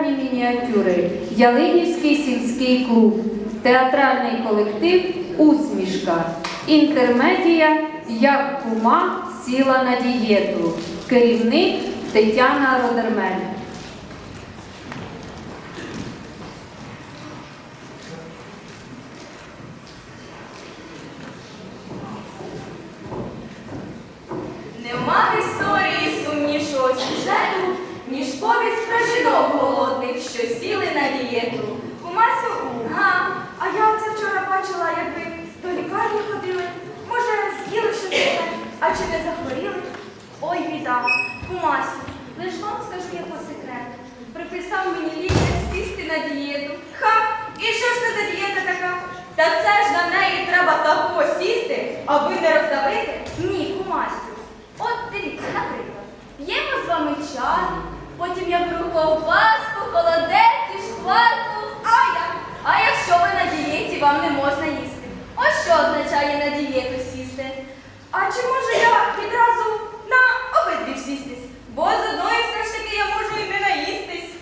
мініатюри, Ялинівський сільський клуб, театральний колектив Усмішка, інтермедія Як кума сіла на дієту, керівник Тетяна Родермель. Нема в історії сумнішого сюжету, ніж повість про жінок голодних, що сіли на дієту. Кумасю, га, а я це вчора бачила, як ви до лікарні ходили. Може, з'їли щось, таке, а чи не захворіли? Ой, біда, кумасю, лиш вам скажу я по секрету. Приписав мені лікар на дієту. Ха, і що ж це за дієта така? Та це ж на неї треба тако сісти, аби не роздавити. Ні, кумасю. От дивіться, наприклад, п'ємо з вами чай, потім я беру ковбаску, холодець і шкварку. А я? А якщо ви на дієті, вам не можна їсти. Ось що означає на дієту сісти. А чи можу я відразу на обидві сістись? Бо з одної все ж таки я можу і не наїстись.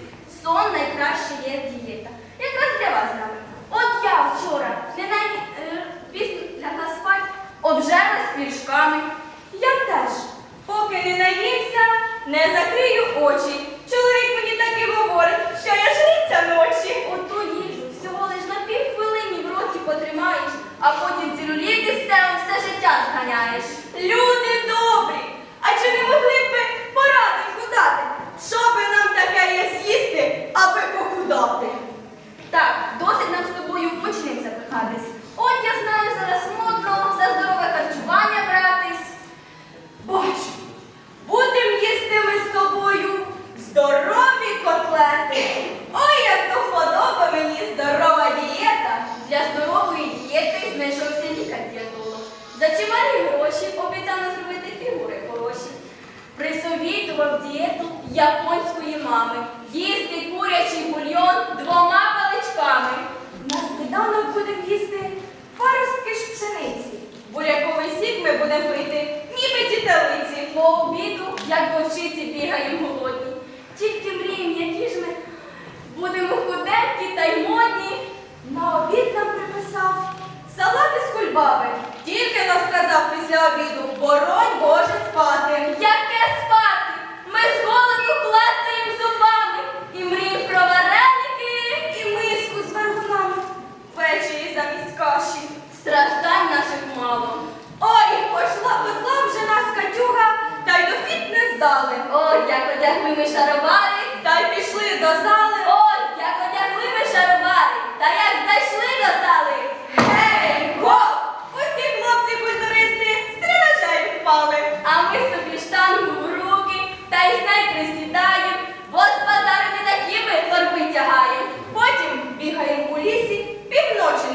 Сон найкраще є дієта. Якраз для вас нами. От я вчора не на е, пісню лягла спать, з піршками. Я теж, поки не наївся, не закрию очі. Чоловік мені так і говорить, що я жриця ночі. Оту їжу всього лиш на півхвилині в роті потримаєш, а потім целюліти з все життя зганяєш. Люди Присовітував дієту японської мами. Їсти курячий бульйон двома паличками. На сніданок будемо їсти паростки ж пшениці. Буряковий сік ми будемо пити, ніби тітелиці. По обіду, як вовчиці бігаємо голодні. Тільки мріємо, які ж ми будемо худенькі та й модні. На обід нам приписав салати з кульбаби. Тільки нас сказав після обіду, боронь Боже спати. Яке спати? З голоду клацаємо зубами і мріємо про вареники і миску з вергунами. Ввечері замість каші. Страждань наших мало. Ой, пошла, посла вже нас Катюга, та й до фітнес-зали. Ой, як одягли ми шаровари, та й пішли до зали. Ой, як одягли ми шаровари, та як зайшли до зали. Гей, гоп! Усі хлопці-культуристи з тренажерів впали. А ми собі штангу в руки, та й з нею присідаємо, бо з базару не такі ми торби тягаємо. Потім бігаємо у лісі, півночі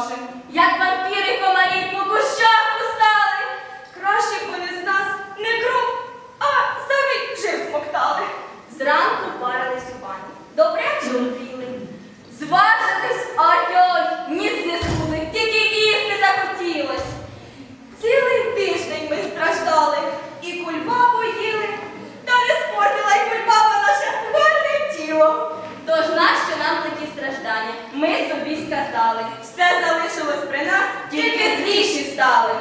спавши. Як вампіри комарі по кущах устали. Краще б вони з нас не кров, а замить жир смоктали. Зранку парились у бані, добряче обріли. Зважились, а йой, ніц не зули, тільки їсти захотілось. Цілий тиждень ми страждали і кульбабу їли, та не спортила й кульбаба наше гарне тіло. Тож нащо нам такі страждання? Ми собі. Все залишилось при нас, тільки зліші стали.